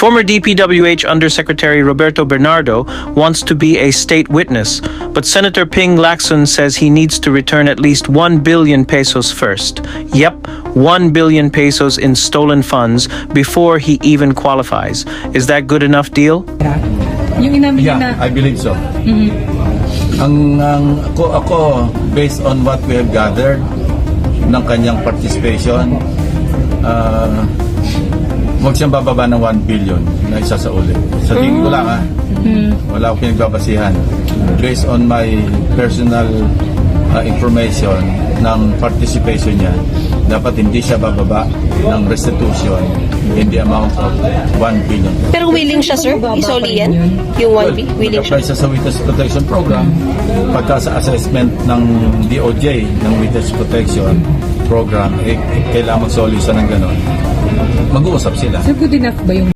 Former DPWH Undersecretary Roberto Bernardo wants to be a state witness, but Senator Ping Lacson says he needs to return at least 1 billion pesos first. Yep, 1 billion pesos in stolen funds before he even qualifies. Is that good enough deal? Yung inamin niya Yeah, na, I believe so. Ang, ang ako, ako, based on what we have gathered ng kanyang participation, uh, huwag siyang bababa ng 1 billion na isa sa uli. Sa tingin ko lang ha, wala akong pinagbabasihan. Based on my personal uh, information ng participation niya, dapat hindi siya bababa ng restitution in the amount of 1 billion. Pero willing siya, sir? Isoli yan? Yung 1B? Willing siya? Sa Witness Protection Program. Pagka sa assessment ng DOJ, ng Witness Protection Program, eh, kailangan magsoli siya ng gano'n. Mag-uusap sila. so good enough ba yung